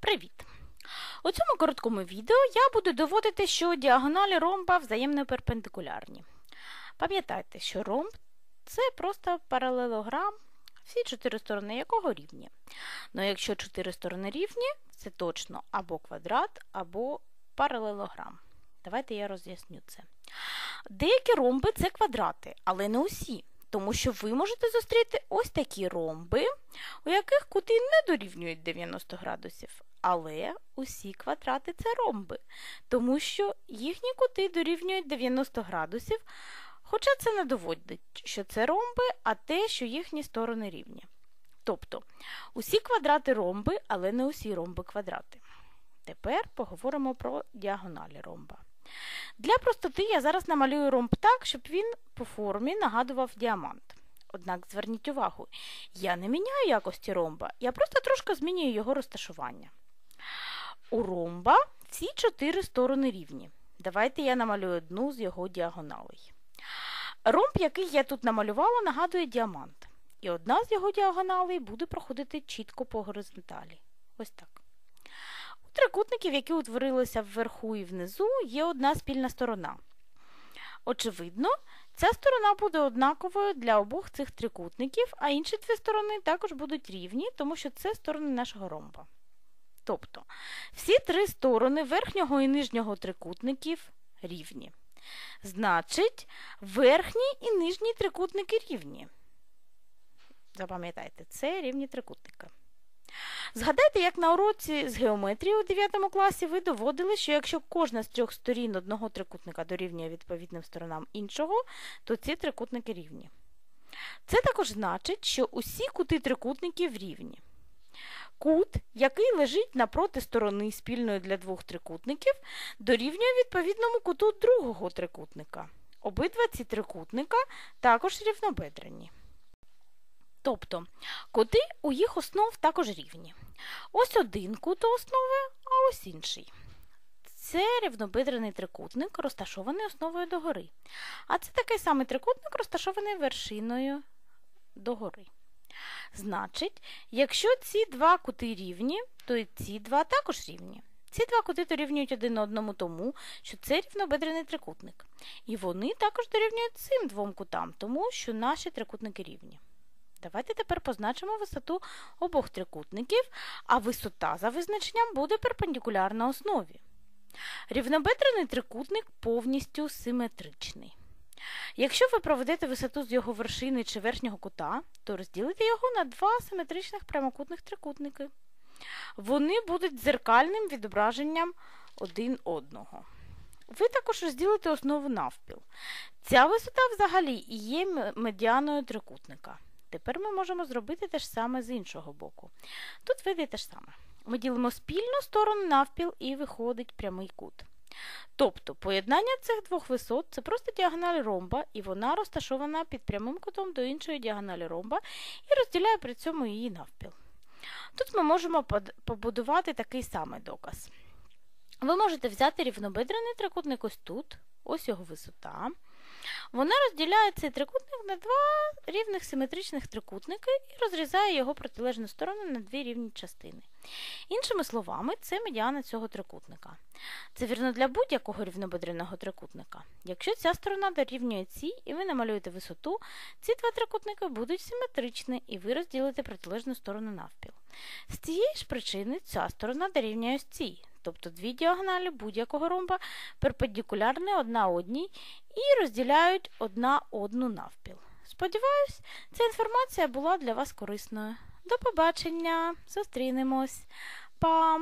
Привіт! У цьому короткому відео я буду доводити, що діагоналі ромба взаємно перпендикулярні. Пам'ятайте, що ромб це просто паралелограм, всі чотири сторони якого рівні. Ну якщо чотири сторони рівні, це точно або квадрат, або паралелограм. Давайте я роз'ясню це. Деякі ромби це квадрати, але не усі. Тому що ви можете зустріти ось такі ромби, у яких кути не дорівнюють 90 градусів. Але усі квадрати це ромби, тому що їхні кути дорівнюють 90 градусів, хоча це не доводить, що це ромби, а те, що їхні сторони рівні. Тобто, усі квадрати ромби, але не усі ромби квадрати. Тепер поговоримо про діагоналі ромба. Для простоти я зараз намалюю ромб так, щоб він по формі нагадував діамант. Однак зверніть увагу, я не міняю якості ромба, я просто трошки змінюю його розташування. У ромба всі чотири сторони рівні. Давайте я намалюю одну з його діагоналей. Ромб, який я тут намалювала, нагадує діамант. І одна з його діагоналей буде проходити чітко по горизонталі. Ось так. У трикутників, які утворилися вверху і внизу, є одна спільна сторона. Очевидно, ця сторона буде однаковою для обох цих трикутників, а інші дві сторони також будуть рівні, тому що це сторони нашого ромба. Тобто, всі три сторони верхнього і нижнього трикутників рівні. Значить, верхній і нижній трикутники рівні. Запам'ятайте, це рівні трикутника. Згадайте, як на уроці з геометрії у 9 класі ви доводили, що якщо кожна з трьох сторін одного трикутника дорівнює відповідним сторонам іншого, то ці трикутники рівні. Це також значить, що усі кути трикутників рівні. Кут, який лежить напроти сторони спільної для двох трикутників, дорівнює відповідному куту другого трикутника. Обидва ці трикутника також рівнобедрені. Тобто кути у їх основ також рівні. Ось один кут основи, а ось інший. Це рівнобедрений трикутник, розташований основою догори. А це такий самий трикутник, розташований вершиною догори. Значить, якщо ці два кути рівні, то і ці два також рівні. Ці два кути дорівнюють один одному тому, що це рівнобедрений трикутник. І вони також дорівнюють цим двом кутам, тому що наші трикутники рівні. Давайте тепер позначимо висоту обох трикутників, а висота за визначенням буде перпендикулярна основі. Рівнобедрений трикутник повністю симетричний. Якщо ви проведете висоту з його вершини чи верхнього кута, то розділите його на два симетричних прямокутних трикутники. Вони будуть дзеркальним відображенням один одного. Ви також розділите основу навпіл. Ця висота взагалі і є медіаною трикутника. Тепер ми можемо зробити те ж саме з іншого боку. Тут вийде те ж саме. Ми ділимо спільну сторону навпіл і виходить прямий кут. Тобто поєднання цих двох висот це просто діагональ ромба, і вона розташована під прямим кутом до іншої діагоналі ромба і розділяє при цьому її навпіл. Тут ми можемо побудувати такий самий доказ. Ви можете взяти рівнобедрений трикутник ось тут, ось його висота. Вона розділяє цей трикутник на два рівних симетричних трикутники і розрізає його протилежну сторону на дві рівні частини. Іншими словами, це медіана цього трикутника. Це вірно для будь-якого рівнобедреного трикутника. Якщо ця сторона дорівнює цій, і ви намалюєте висоту, ці два трикутники будуть симетричні, і ви розділите протилежну сторону навпіл. З цієї ж причини ця сторона дорівнює ось цій. Тобто дві діагоналі будь-якого ромба перпендикулярні одна одній і розділяють одна одну навпіл. Сподіваюсь, ця інформація була для вас корисною. До побачення! Зустрінемось! Па!